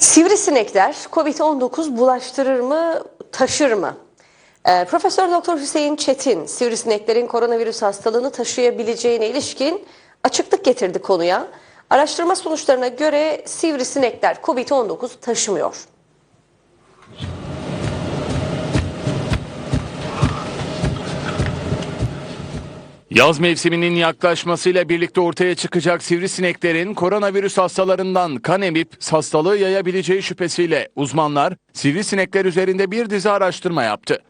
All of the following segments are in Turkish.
Sivrisinekler COVID-19 bulaştırır mı, taşır mı? Ee, Profesör Doktor Hüseyin Çetin, sivrisineklerin koronavirüs hastalığını taşıyabileceğine ilişkin açıklık getirdi konuya. Araştırma sonuçlarına göre sivrisinekler COVID-19 taşımıyor. Yaz mevsiminin yaklaşmasıyla birlikte ortaya çıkacak sivrisineklerin koronavirüs hastalarından kan emip hastalığı yayabileceği şüphesiyle uzmanlar sivrisinekler üzerinde bir dizi araştırma yaptı.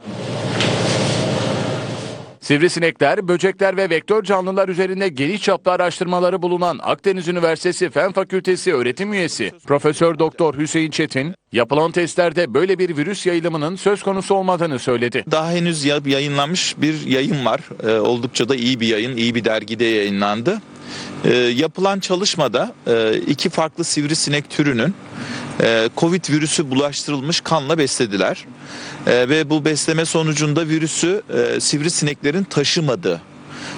Sivrisinekler, böcekler ve vektör canlılar üzerinde geniş çaplı araştırmaları bulunan Akdeniz Üniversitesi Fen Fakültesi öğretim üyesi Profesör Doktor Hüseyin Çetin, yapılan testlerde böyle bir virüs yayılımının söz konusu olmadığını söyledi. Daha henüz ya- yayınlanmış bir yayın var. Ee, oldukça da iyi bir yayın, iyi bir dergide yayınlandı. Ee, yapılan çalışmada e, iki farklı sivrisinek türünün e, Covid virüsü bulaştırılmış kanla beslediler. E, ve bu besleme sonucunda virüsü e, sivrisineklerin taşımadığı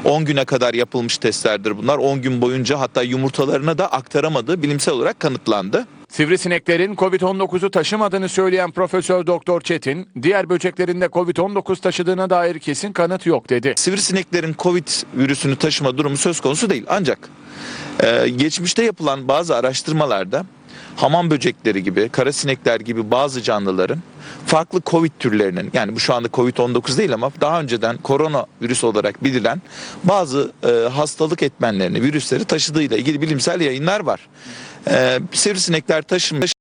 10 güne kadar yapılmış testlerdir bunlar. 10 gün boyunca hatta yumurtalarına da aktaramadığı bilimsel olarak kanıtlandı. Sivrisineklerin COVID-19'u taşımadığını söyleyen Profesör Doktor Çetin, diğer böceklerin de COVID-19 taşıdığına dair kesin kanıt yok dedi. Sivrisineklerin Covid virüsünü taşıma durumu söz konusu değil. Ancak e, geçmişte yapılan bazı araştırmalarda hamam böcekleri gibi, karasinekler gibi bazı canlıların farklı Covid türlerinin yani bu şu anda Covid-19 değil ama daha önceden korona virüs olarak bilinen bazı e, hastalık etmenlerini, virüsleri taşıdığıyla ilgili bilimsel yayınlar var. E, sivrisinekler taşımış